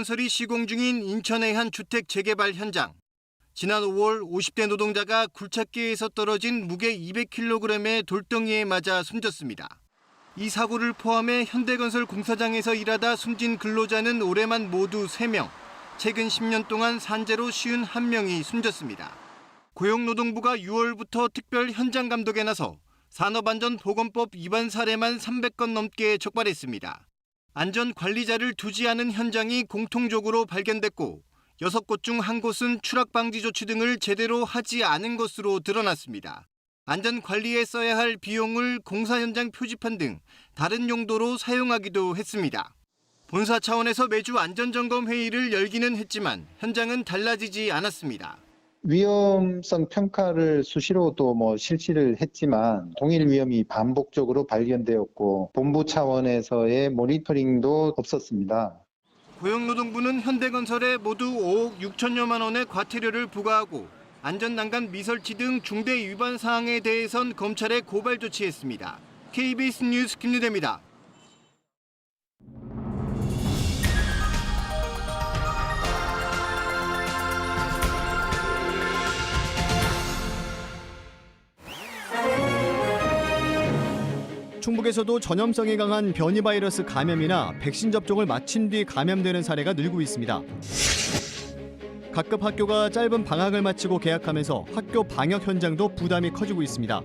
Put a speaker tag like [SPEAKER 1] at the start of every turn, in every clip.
[SPEAKER 1] 현대건설이 시공 중인 인천의 한 주택 재개발 현장. 지난 5월 50대 노동자가 굴착기에서 떨어진 무게 200kg의 돌덩이에 맞아 숨졌습니다. 이 사고를 포함해 현대건설 공사장에서 일하다 숨진 근로자는 올해만 모두 3명, 최근 10년 동안 산재로 51명이 숨졌습니다. 고용노동부가 6월부터 특별 현장 감독에 나서 산업안전보건법 위반 사례만 300건 넘게 적발했습니다. 안전 관리자를 두지 않은 현장이 공통적으로 발견됐고 6곳 중 한 곳은 추락 방지 조치 등을 제대로 하지 않은 것으로 드러났습니다. 안전 관리에 써야 할 비용을 공사 현장 표지판 등 다른 용도로 사용하기도 했습니다. 본사 차원에서 매주 안전점검 회의를 열기는 했지만 현장은 달라지지 않았습니다.
[SPEAKER 2] 위험성 평가를 수시로도 뭐 실시를 했지만 동일 위험이 반복적으로 발견되었고 본부 차원에서의 모니터링도 없었습니다.
[SPEAKER 1] 고용노동부는 현대건설에 모두 5억 6천여만 원의 과태료를 부과하고 안전난간 미설치 등 중대 위반 사항에 대해선 검찰에 고발 조치했습니다. KBS 뉴스 김유대입니다.
[SPEAKER 3] 충북에서도 전염성이 강한 변이 바이러스 감염이나 백신 접종을 마친 뒤 감염되는 사례가 늘고 있습니다. 각급 학교가 짧은 방학을 마치고 개학하면서 학교 방역 현장도 부담이 커지고 있습니다.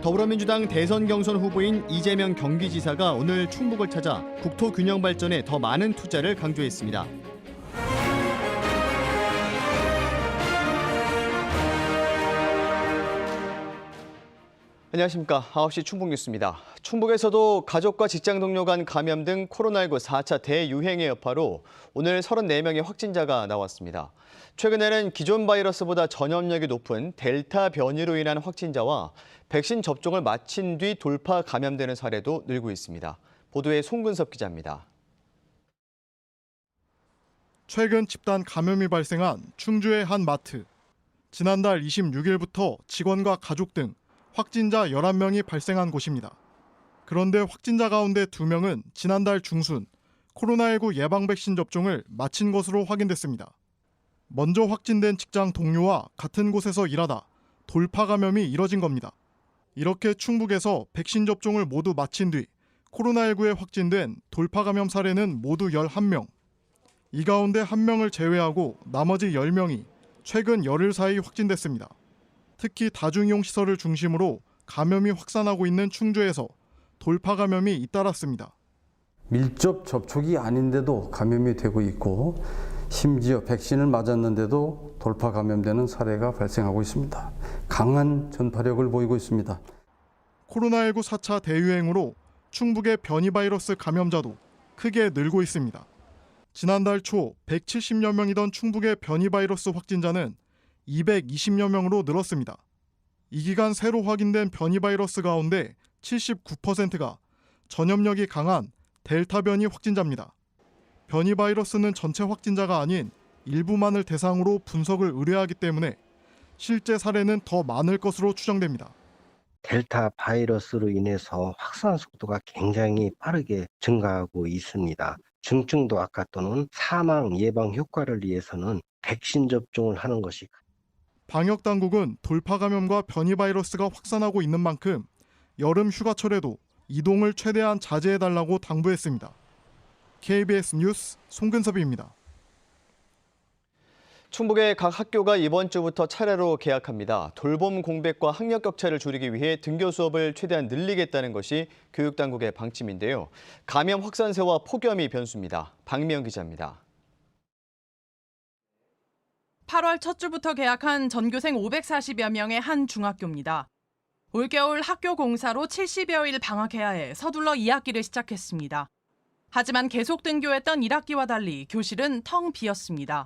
[SPEAKER 3] 더불어민주당 대선 경선 후보인 이재명 경기지사가 오늘 충북을 찾아 국토 균형 발전에 더 많은 투자를 강조했습니다. 안녕하십니까. 9시 충북 뉴스입니다. 충북에서도 가족과 직장 동료 간 감염 등 코로나19 4차 대유행의 여파로 오늘 34명의 확진자가 나왔습니다. 최근에는 기존 바이러스보다 전염력이 높은 델타 변이로 인한 확진자와 백신 접종을 마친 뒤 돌파 감염되는 사례도 늘고 있습니다. 보도에 송근섭 기자입니다.
[SPEAKER 4] 최근 집단 감염이 발생한 충주의 한 마트. 지난달 26일부터 직원과 가족 등 확진자 11명이 발생한 곳입니다. 그런데 확진자 가운데 2명은 지난달 중순 코로나19 예방 백신 접종을 마친 것으로 확인됐습니다. 먼저 확진된 직장 동료와 같은 곳에서 일하다 돌파 감염이 이뤄진 겁니다. 이렇게 충북에서 백신 접종을 모두 마친 뒤 코로나19에 확진된 돌파 감염 사례는 모두 11명. 이 가운데 한 명을 제외하고 나머지 10명이 최근 열흘 사이 확진됐습니다. 특히 다중이용 시설을 중심으로 감염이 확산하고 있는 충주에서 돌파 감염이 잇따랐습니다.
[SPEAKER 5] 밀접 접촉이 아닌데도 감염이 되고 있고 심지어 백신을 맞았는데도 돌파 감염되는 사례가 발생하고 있습니다. 강한 전파력을 보이고 있습니다.
[SPEAKER 4] 코로나19 4차 대유행으로 충북의 변이 바이러스 감염자도 크게 늘고 있습니다. 지난달 초 170여 명이던 충북의 변이 바이러스 확진자는 220여 명으로 늘었습니다. 이 기간 새로 확인된 변이 바이러스 가운데 79%가 전염력이 강한 델타 변이 확진자입니다. 변이 바이러스는 전체 확진자가 아닌 일부만을 대상으로 분석을 의뢰하기 때문에 실제 사례는 더 많을 것으로 추정됩니다.
[SPEAKER 6] 델타 바이러스로 인해서 확산 속도가 굉장히 빠르게 증가하고 있습니다. 중증도 악화 또는 사망 예방 효과를 위해서는 백신 접종을 하는 것이
[SPEAKER 4] 방역 당국은 돌파 감염과 변이 바이러스가 확산하고 있는 만큼 여름 휴가철에도 이동을 최대한 자제해 달라고 당부했습니다. KBS 뉴스 송근섭입니다.
[SPEAKER 3] 충북의 각 학교가 이번 주부터 차례로 개학합니다. 돌봄 공백과 학력 격차를 줄이기 위해 등교 수업을 최대한 늘리겠다는 것이 교육당국의 방침인데요. 감염 확산세와 폭염이 변수입니다. 박미영 기자입니다.
[SPEAKER 7] 8월 첫 주부터 개학한 전교생 540여 명의 한 중학교입니다. 올겨울 학교 공사로 70여일 방학해야 해 서둘러 2학기를 시작했습니다. 하지만 계속 등교했던 1학기와 달리 교실은 텅 비었습니다.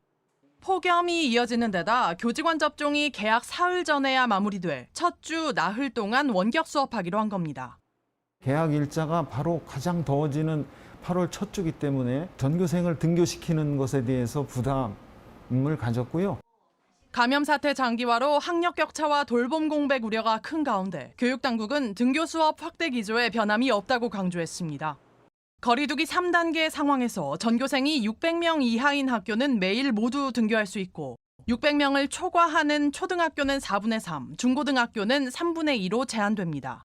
[SPEAKER 7] 폭염이 이어지는 데다 교직원 접종이 개학 사흘 전에야 마무리돼 첫 주 나흘 동안 원격 수업하기로 한 겁니다.
[SPEAKER 8] 개학 일자가 바로 가장 더워지는 8월 첫 주기 때문에 전교생을 등교시키는 것에 대해서 부담 을 가졌고요.
[SPEAKER 7] 감염 사태 장기화로 학력 격차와 돌봄 공백 우려가 큰 가운데 교육 당국은 등교 수업 확대 기조에 변함이 없다고 강조했습니다. 거리두기 3단계 상황에서 전교생이 600명 이하인 학교는 매일 모두 등교할 수 있고 600명을 초과하는 초등학교는 4분의 3, 중고등학교는 3분의 2로 제한됩니다.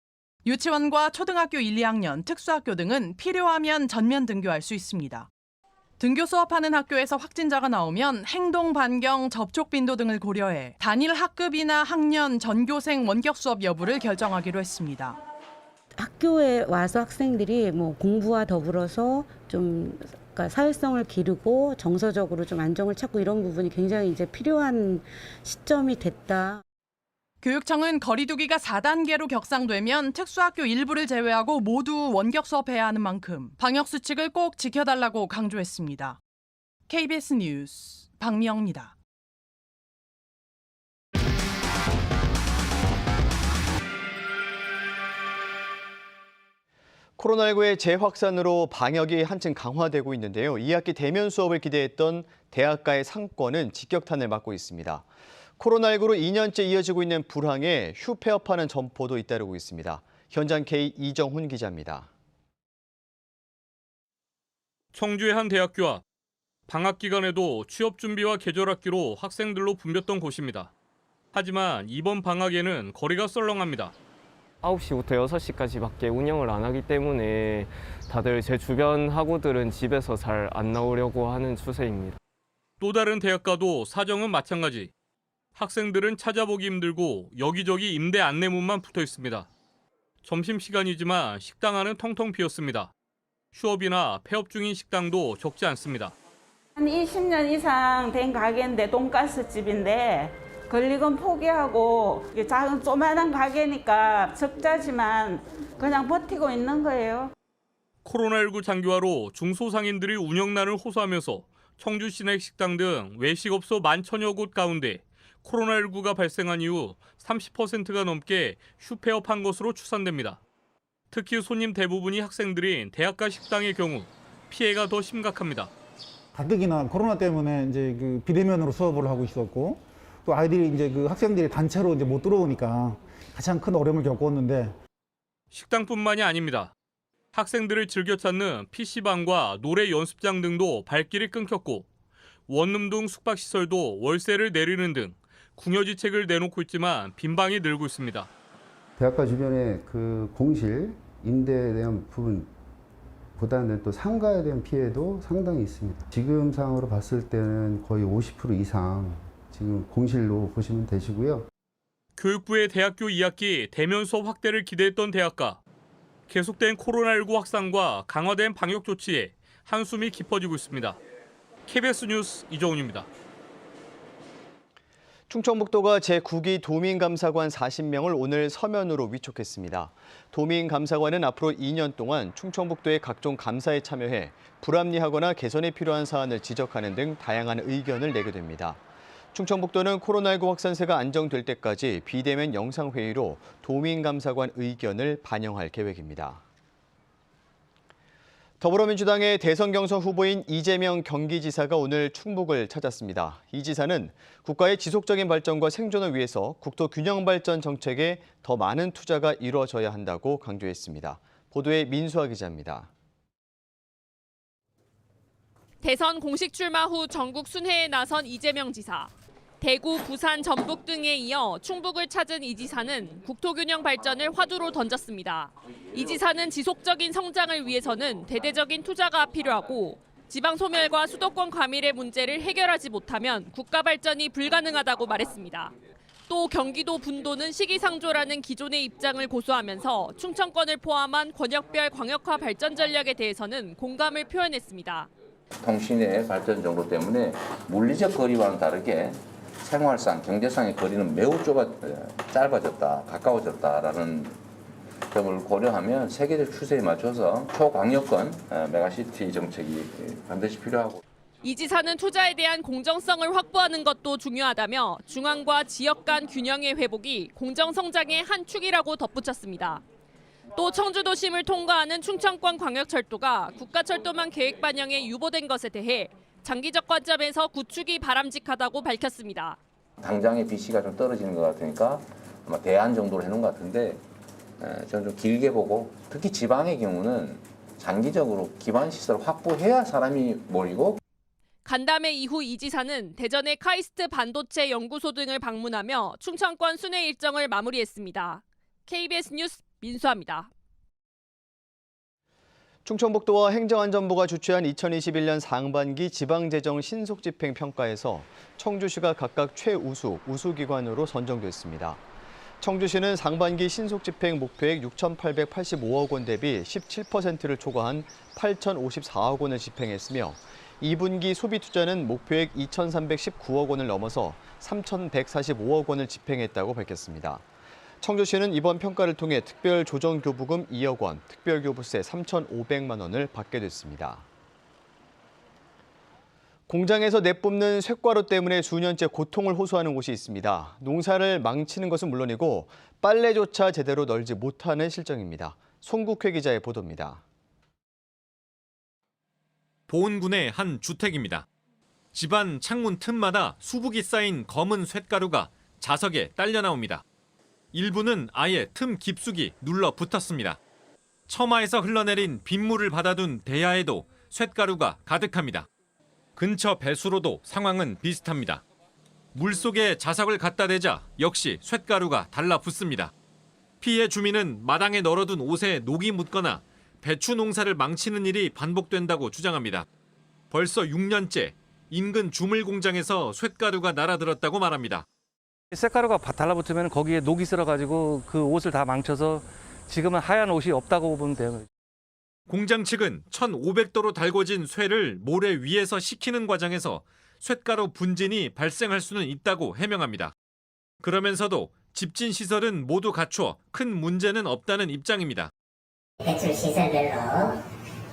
[SPEAKER 7] 유치원과 초등학교 1, 2학년, 특수학교 등은 필요하면 전면 등교할 수 있습니다. 등교 수업하는 학교에서 확진자가 나오면 행동 반경, 접촉 빈도 등을 고려해 단일 학급이나 학년 전교생 원격 수업 여부를 결정하기로 했습니다.
[SPEAKER 9] 학교에 와서 학생들이 뭐 공부와 더불어서 좀 그러니까 사회성을 기르고 정서적으로 좀 안정을 찾고 이런 부분이 굉장히 이제 필요한 시점이 됐다.
[SPEAKER 7] 교육청은 거리두기가 4단계로 격상되면 특수학교 일부를 제외하고 모두 원격 수업해야 하는 만큼 방역 수칙을 꼭 지켜달라고 강조했습니다. KBS 뉴스 박미영입니다.
[SPEAKER 3] 코로나19의 재확산으로 방역이 한층 강화되고 있는데요. 2학기 대면 수업을 기대했던 대학가의 상권은 직격탄을 맞고 있습니다. 코로나19로 2년째 이어지고 있는 불황에 휴폐업하는 점포도 잇따르고 있습니다. 현장 K 이정훈 기자입니다.
[SPEAKER 10] 청주의 한 대학교 앞 방학 기간에도 취업 준비와 계절 학기로 학생들로 붐볐던 곳입니다. 하지만 이번 방학에는 거리가 썰렁합니다.
[SPEAKER 11] 9시부터 6시까지밖에 운영을 안 하기 때문에 다들 제 주변 학우들은 집에서 잘 안 나오려고 하는 추세입니다.
[SPEAKER 10] 또 다른 대학가도 사정은 마찬가지. 학생들은 찾아보기 힘들고 여기저기 임대 안내문만 붙어 있습니다. 점심시간이지만 식당 안은 텅텅 비었습니다. 휴업이나 폐업 중인 식당도 적지 않습니다.
[SPEAKER 12] 한 20년 이상 된 가게인데 돈가스 집인데 권리금 포기하고 작은 조만한 가게니까 적자지만 그냥 버티고 있는 거예요.
[SPEAKER 10] 코로나19 장기화로 중소상인들이 운영난을 호소하면서 청주 시내 식당 등 외식업소 만천여 곳 가운데 코로나19가 발생한 이후 30%가 넘게 휴폐업한 것으로 추산됩니다. 특히 손님 대부분이 학생들인 대학가 식당의 경우 피해가 더 심각합니다.
[SPEAKER 13] 가뜩이나 코로나 때문에 이제 그 비대면으로 수업을 하고 있었고 또 아이들이 이제 그 학생들이 단체로 이제 못 들어오니까 가장 큰 어려움을 겪었는데
[SPEAKER 10] 식당뿐만이 아닙니다. 학생들을 즐겨 찾는 PC방과 노래 연습장 등도 발길이 끊겼고 원룸 등 숙박시설도 월세를 내리는 등 궁여지책을 내놓고 있지만 빈방이 늘고 있습니다.
[SPEAKER 14] 대학가 주변에 그 공실 임대에 대한 부분 보다는 또 상가에 대한 피해도 상당히 있습니다. 지금 상황으로 봤을 때는 거의 50% 이상 지금 공실로 보시면 되시고요.
[SPEAKER 10] 교육부의 대학교 2학기 대면 수업 확대를 기대했던 대학가. 계속된 코로나19 확산과 강화된 방역 조치에 한숨이 깊어지고 있습니다. KBS 뉴스 이정훈입니다.
[SPEAKER 3] 충청북도가 제9기 도민감사관 40명을 오늘 서면으로 위촉했습니다. 도민감사관은 앞으로 2년 동안 충청북도의 각종 감사에 참여해 불합리하거나 개선이 필요한 사안을 지적하는 등 다양한 의견을 내게 됩니다. 충청북도는 코로나19 확산세가 안정될 때까지 비대면 영상회의로 도민감사관 의견을 반영할 계획입니다. 더불어민주당의 대선 경선 후보인 이재명 경기지사가 오늘 충북을 찾았습니다. 이 지사는 국가의 지속적인 발전과 생존을 위해서 국토 균형 발전 정책에 더 많은 투자가 이루어져야 한다고 강조했습니다. 보도에 민수아 기자입니다.
[SPEAKER 15] 대선 공식 출마 후 전국 순회에 나선 이재명 지사. 대구, 부산, 전북 등에 이어 충북을 찾은 이 지사는 국토균형 발전을 화두로 던졌습니다. 이 지사는 지속적인 성장을 위해서는 대대적인 투자가 필요하고 지방 소멸과 수도권 과밀의 문제를 해결하지 못하면 국가 발전이 불가능하다고 말했습니다. 또 경기도 분도는 시기상조라는 기존의 입장을 고수하면서 충청권을 포함한 권역별 광역화 발전 전략에 대해서는 공감을 표현했습니다.
[SPEAKER 16] 통신의 발전 정도 때문에 물리적 거리와는 다르게 생활상, 경제상의 거리는 매우 좁아, 짧아졌다, 가까워졌다라는 점을 고려하면 세계적 추세에 맞춰서 초광역권 메가시티 정책이 반드시 필요하고
[SPEAKER 15] 이 지사는 투자에 대한 공정성을 확보하는 것도 중요하다며 중앙과 지역 간 균형의 회복이 공정 성장의 한 축이라고 덧붙였습니다. 또 청주도심을 통과하는 충청권 광역철도가 국가철도망 계획 반영에 유보된 것에 대해 장기적 관점에서 구축이 바람직하다고 밝혔습니다.
[SPEAKER 16] 당장의 BC가 좀 떨어지는 것 같으니까 아마 대안 정도로 해놓은 것 같은데 저는 좀 길게 보고 특히 지방의 경우는 장기적으로 기반 시설 확보해야 사람이 모이고
[SPEAKER 15] 간담회 이후 이 지사는 대전의 카이스트 반도체 연구소 등을 방문하며 충청권 순회 일정을 마무리했습니다. KBS 뉴스 민수아입니다.
[SPEAKER 3] 충청북도와 행정안전부가 주최한 2021년 상반기 지방재정 신속집행 평가에서 청주시가 각각 최우수, 우수기관으로 선정됐습니다. 청주시는 상반기 신속집행 목표액 6,885억 원 대비 17%를 초과한 8,054억 원을 집행했으며 2분기 소비 투자는 목표액 2,319억 원을 넘어서 3,145억 원을 집행했다고 밝혔습니다. 청주시는 이번 평가를 통해 특별 조정 교부금 2억 원, 특별 교부세 3,500만 원을 받게 됐습니다. 공장에서 내뿜는 쇳가루 때문에 수년째 고통을 호소하는 곳이 있습니다. 농사를 망치는 것은 물론이고 빨래조차 제대로 널지 못하는 실정입니다. 송국회 기자의 보도입니다.
[SPEAKER 17] 보은군의 한 주택입니다. 집안 창문 틈마다 수북이 쌓인 검은 쇳가루가 자석에 딸려 나옵니다. 일부는 아예 틈 깊숙이 눌러 붙었습니다. 처마에서 흘러내린 빗물을 받아둔 대야에도 쇳가루가 가득합니다. 근처 배수로도 상황은 비슷합니다. 물 속에 자석을 갖다 대자 역시 쇳가루가 달라붙습니다. 피해 주민은 마당에 널어둔 옷에 녹이 묻거나 배추 농사를 망치는 일이 반복된다고 주장합니다. 벌써 6년째 인근 주물 공장에서 쇳가루가 날아들었다고 말합니다.
[SPEAKER 18] 쇳가루가 달라붙으면 거기에 녹이 쓸어가지고 그 옷을 다 망쳐서 지금은 하얀 옷이 없다고 보면 돼요.
[SPEAKER 17] 공장 측은 1,500도로 달궈진 쇠를 모래 위에서 식히는 과정에서 쇳가루 분진이 발생할 수는 있다고 해명합니다. 그러면서도 집진 시설은 모두 갖추어 큰 문제는 없다는 입장입니다.
[SPEAKER 19] 배출 시설별로 어,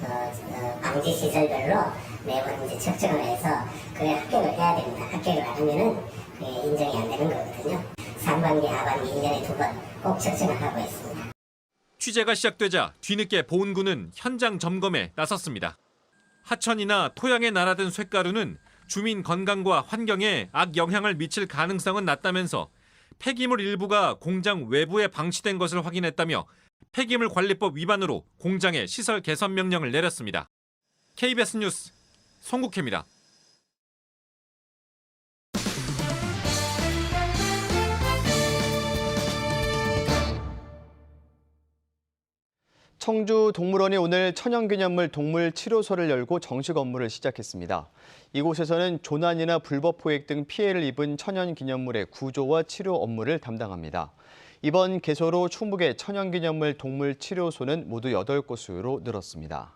[SPEAKER 19] 어, 방지 시설별로 매번 이제 측정을 해서 그에 합격을 해야 됩니다. 합격을 안 하면은 인정이 안 되는 거거든요. 상반기, 하반기 1년에 두 번꼭 측정을 하고 있습니다.
[SPEAKER 17] 취재가 시작되자 뒤늦게 보은군은 현장 점검에 나섰습니다. 하천이나 토양에 날아든 쇳가루는 주민 건강과 환경에 악 영향을 미칠 가능성은 낮다면서 폐기물 일부가 공장 외부에 방치된 것을 확인했다며 폐기물 관리법 위반으로 공장에 시설 개선 명령을 내렸습니다. KBS 뉴스 송국혜입니다.
[SPEAKER 3] 청주 동물원이 오늘 천연기념물 동물 치료소를 열고 정식 업무를 시작했습니다. 이곳에서는 조난이나 불법 포획 등 피해를 입은 천연기념물의 구조와 치료 업무를 담당합니다. 이번 개소로 충북의 천연기념물 동물 치료소는 모두 8곳으로 늘었습니다.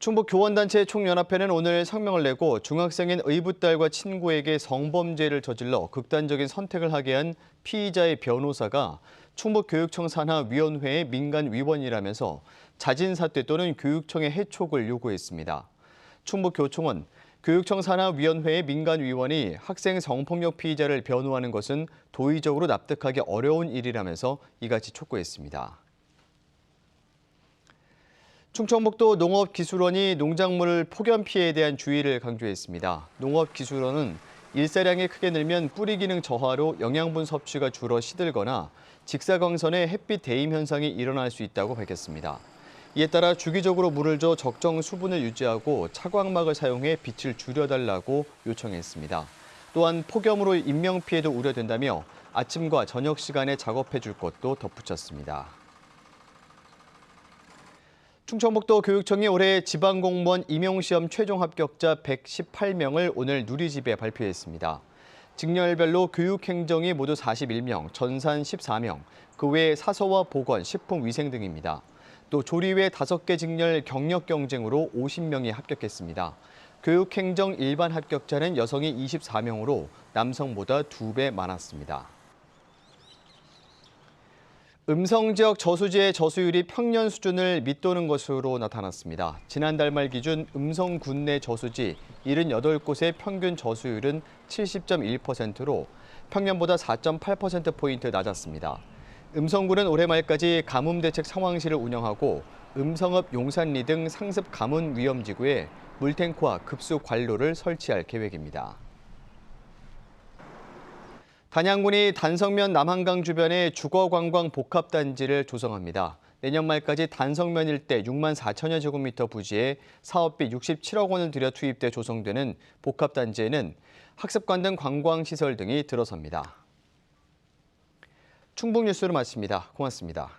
[SPEAKER 3] 충북 교원단체 총연합회는 오늘 성명을 내고 중학생인 의붓딸과 친구에게 성범죄를 저질러 극단적인 선택을 하게 한 피의자의 변호사가 충북교육청 산하 위원회의 민간 위원이라면서 자진 사퇴 또는 교육청의 해촉을 요구했습니다. 충북교총은 교육청 산하 위원회의 민간 위원이 학생 성폭력 피의자를 변호하는 것은 도의적으로 납득하기 어려운 일이라면서 이같이 촉구했습니다. 충청북도 농업기술원이 농작물 폭염 피해에 대한 주의를 강조했습니다. 농업기술원은 일사량이 크게 늘면 뿌리 기능 저하로 영양분 섭취가 줄어 시들거나 직사광선의 햇빛 대임 현상이 일어날 수 있다고 밝혔습니다. 이에 따라 주기적으로 물을 줘 적정 수분을 유지하고 차광막을 사용해 빛을 줄여달라고 요청했습니다. 또한 폭염으로 인명피해도 우려된다며 아침과 저녁 시간에 작업해 줄 것도 덧붙였습니다. 충청북도 교육청이 올해 지방공무원 임용시험 최종 합격자 118명을 오늘 누리집에 발표했습니다. 직렬별로 교육행정이 모두 41명, 전산 14명, 그 외 사서와 보건, 식품 위생 등입니다. 또 조리 외 5개 직렬 경력 경쟁으로 50명이 합격했습니다. 교육행정 일반 합격자는 여성이 24명으로 남성보다 2배 많았습니다. 음성 지역 저수지의 저수율이 평년 수준을 밑도는 것으로 나타났습니다. 지난달 말 기준 음성 군내 저수지 78곳의 평균 저수율은 70.1%로 평년보다 4.8%포인트 낮았습니다. 음성군은 올해 말까지 가뭄 대책 상황실을 운영하고 음성읍 용산리 등 상습 가뭄 위험 지구에 물탱크와 급수 관로를 설치할 계획입니다. 단양군이 단성면 남한강 주변에 주거관광 복합단지를 조성합니다. 내년 말까지 단성면 일대 6만 4천여 제곱미터 부지에 사업비 67억 원을 들여 투입돼 조성되는 복합단지에는 학습관 등 관광시설 등이 들어섭니다. 충북 뉴스를 마칩니다. 고맙습니다.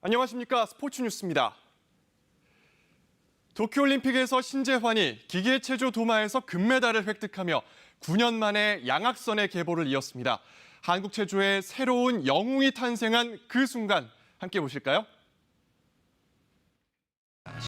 [SPEAKER 20] 안녕하십니까 스포츠 뉴스입니다. 도쿄올림픽에서 신재환이 기계체조 도마에서 금메달을 획득하며 9년 만에 양악선의 계보를 이었습니다. 한국 체조의 새로운 영웅이 탄생한 그 순간 함께 보실까요?